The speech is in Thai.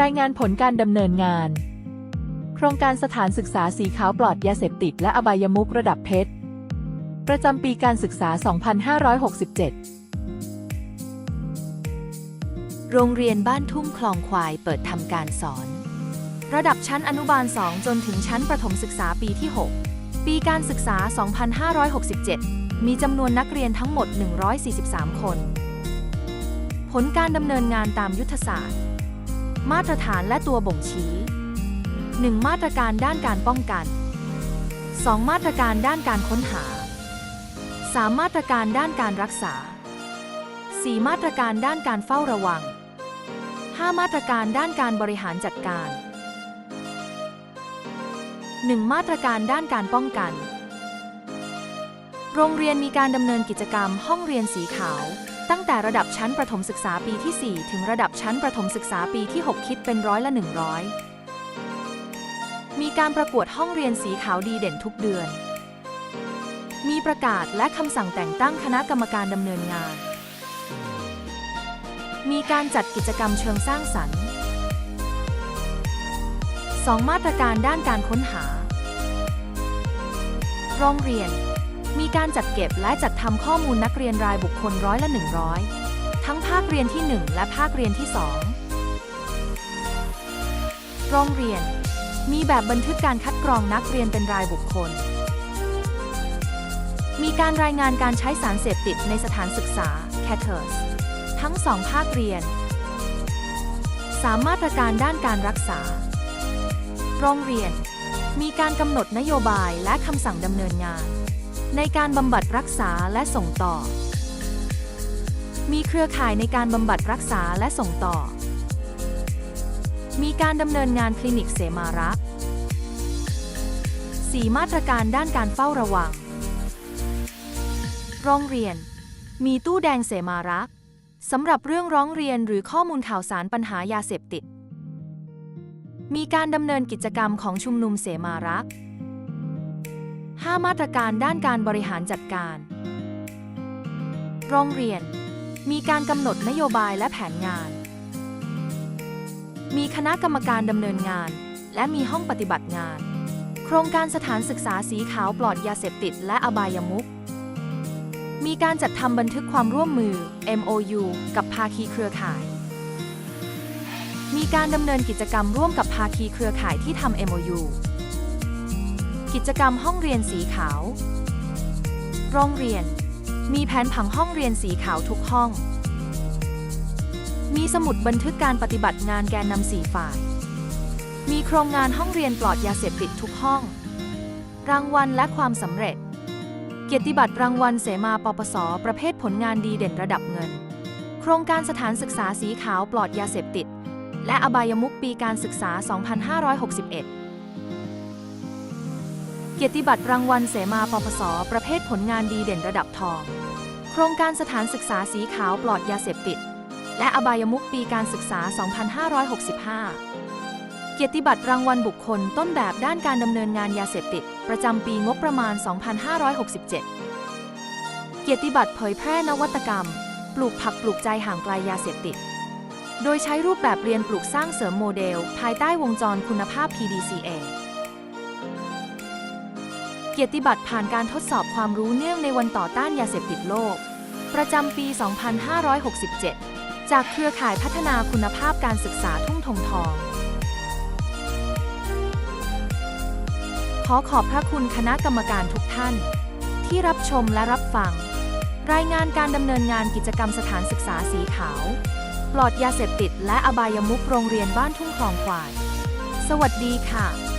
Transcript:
รายงานผลการดำเนินงาน โครงการสถานศึกษาสีขาวปลอดยาเสพติดและอบายมุกระดับเพชร ประจำปีการศึกษา 2567 โรงเรียนบ้านทุ่งคลองควายเปิดทำการสอน ระดับชั้นอนุบาล 2 จนถึงชั้นประถมศึกษาปีที่ 6 ปีการศึกษา 2567 มีจำนวนนักเรียนทั้งหมด 143 คน ผลการดำเนินงานตามยุทธศาสตร์ มาตรฐานและตัวบ่งชี้ 1. มาตรการด้านการป้องกัน 2. มาตรการด้านการค้นหา 3. มาตรการด้านการรักษา 4. มาตรการด้านการเฝ้าระวัง 5. มาตรการด้านการบริหารจัดการ 1. มาตรการด้านการป้องกัน โรงเรียนมีการดำเนินกิจกรรมห้องเรียนสีขาว ตั้งแต่ระดับชั้นประถมศึกษาปีที่ 4 ถึงระดับชั้นประถมศึกษาปีที่ 6 คิดเป็นร้อยละ 100 มีการประกวดห้องเรียนสีขาวดีเด่นทุกเดือน มีประกาศและคำสั่งแต่งตั้งคณะกรรมการดำเนินงาน มีการจัดกิจกรรมเชิงสร้างสรรค์ 2. มาตรการด้านการค้นหา โรงเรียน มีการจัดเก็บและจัดทำข้อมูลนักเรียนรายบุคคลร้อยละ 100 ทั้งภาคเรียนที่ 1 และภาคเรียนที่ 2 โรงเรียน มีแบบบันทึกการคัดกรองนักเรียนเป็นรายบุคคล มีการรายงานการใช้สารเสพติดในสถานศึกษา c a t e r s ทั้งสองภาคเรียน3มาตรการด้านการรักษา โรงเรียน มีการกำหนดนโยบายและคำสั่งดำเนินงาน ในการบำบัดรักษาและส่งต่อ มีเครือข่ายในการบำบัดรักษาและส่งต่อ มีการดำเนินงานคลินิกเสมารัก4มาตรการด้านการเฝ้าระวัง โรงเรียน มีตู้แดงเสมารักสำหรับเรื่องร้องเรียนหรือข้อมูลข่าวสารปัญหายาเสพติด มีการดำเนินกิจกรรมของชุมนุมเสมารัก 5 มาตรการด้านการบริหารจัดการ โรงเรียน มีการกำหนดนโยบายและแผนงาน มีคณะกรรมการดำเนินงาน และมีห้องปฏิบัติงาน โครงการสถานศึกษาสีขาวปลอดยาเสพติดและอบายมุขมีการจัดทำบันทึกความร่วมมือ MOU กับภาคีเครือข่าย มีการดำเนินกิจกรรมร่วมกับภาคีเครือข่ายที่ทำ MOU กิจกรรมห้องเรียนสีขาว โรงเรียน มีแผนผังห้องเรียนสีขาวทุกห้อง มีสมุดบันทึกการปฏิบัติงานแกนนำสี่ฝ่าย มีโครงงานห้องเรียนปลอดยาเสพติดทุกห้อง รางวัลและความสำเร็จ เกียรติบัตรรางวัลเสมาปปส ประเภทผลงานดีเด่นระดับเงิน โครงการสถานศึกษาสีขาวปลอดยาเสพติด และอบายมุกปีการศึกษา 2561 เกียรติบัตรรางวัลเสมาปปส ประเภทผลงานดีเด่นระดับทอง โครงการสถานศึกษาสีขาวปลอดยาเสพติด และอบายมุกปีการศึกษา 2565 เกียรติบัตรรางวัลบุคคลต้นแบบด้านการดำเนินงานยาเสพติด ประจำปีงบประมาณ 2567 เกียรติบัตรเผยแพร่นวัตกรรม ปลูกผักปลูกใจห่างไกลยาเสพติด โดยใช้รูปแบบเรียนปลูกสร้างเสริมโมเดล ภายใต้วงจรคุณภาพ PDCA เกียรติบัตรผ่านการทดสอบความรู้เนื่องในวันต่อต้านยาเสพติดโลก ประจำปี 2567 จากเครือข่ายพัฒนาคุณภาพการศึกษาทุ่งทงทอง ขอขอบพระคุณคณะกรรมการทุกท่าน ที่รับชมและรับฟัง รายงานการดำเนินงานกิจกรรมสถานศึกษาสีขาว ปลอดยาเสพติดและอบายมุกโรงเรียนบ้านทุ่งคลองควาย สวัสดีค่ะ